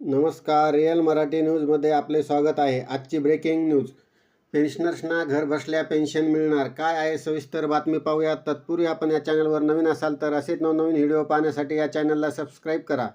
नमस्कार रिअल मराठी न्यूजमध्ये आपले स्वागत आहे. आजची ब्रेकिंग न्यूज. पेन्शनर्सना घर बसल्या पेन्शन मिळणार. काय आहे सविस्तर बातमी पाहूया तत्पूर्वी आपण या चॅनलवर नवीन असाल तर असेच नवनवीन व्हिडिओ पाहण्यासाठी या चॅनलला सबस्क्राईब करा.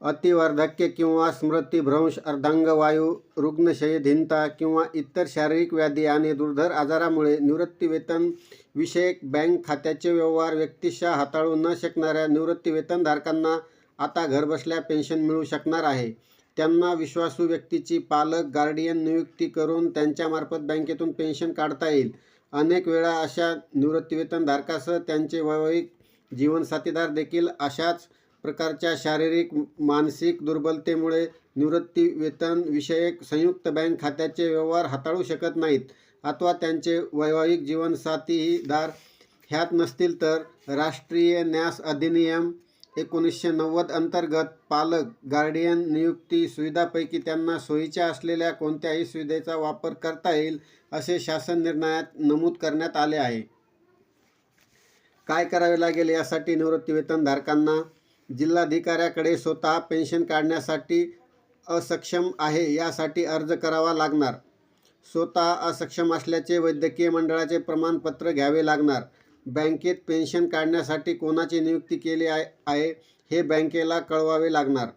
अतिवार्धक्य किंवा स्मृतिभ्रंश अर्धांगवायू रुग्णशयधीनता किंवा इतर शारीरिक व्याधी आणि दुर्धर आजारामुळे निवृत्तीवेतन विषयक बँक खात्याचे व्यवहार व्यक्तिशः हाताळू न शकणाऱ्या निवृत्तीवेतनधारकांना आता घरबसल्या पेन्शन मिळू शकणार आहे. त्यांना विश्वासू व्यक्तीची पालक गार्डियन नियुक्ती करून त्यांच्यामार्फत बँकेतून पेन्शन काढता येईल. अनेक वेळा अशा निवृत्तीवेतनधारकासह त्यांचे वैवाहिक जीवनसाथीदार देखील अशाच प्रकारच्या शारीरिक मानसिक दुर्बलतेमुळे निवृत्तीवेतन विषयक संयुक्त बँक खात्याचे व्यवहार हाताळू शकत नाहीत. अथवा त्यांचे वैवाहिक जीवनसाथीदार ह्यात नसतील तर राष्ट्रीय न्यास अधिनियम एकोणीसशे नव्वद अंतर्गत पालक गार्डियन नियुक्ती सुविधापैकी त्यांना सोयीच्या असलेल्या कोणत्याही सुविधेचा वापर करता येईल असे शासन निर्णयात नमूद करण्यात आले आहे. काय करावे लागेल यासाठी निवृत्तीवेतनधारकांना जिल्हाधिकाऱ्याकडे स्वतः पेन्शन काढण्यासाठी असक्षम आहे यासाठी अर्ज करावा लागणार. स्वतः असक्षम असल्याचे वैद्यकीय मंडळाचे प्रमाणपत्र घ्यावे लागणार. बँकेत पेन्शन काढण्यासाठी कोणाची नियुक्ती केली आहे हे बँकेला कळवावे लागणार.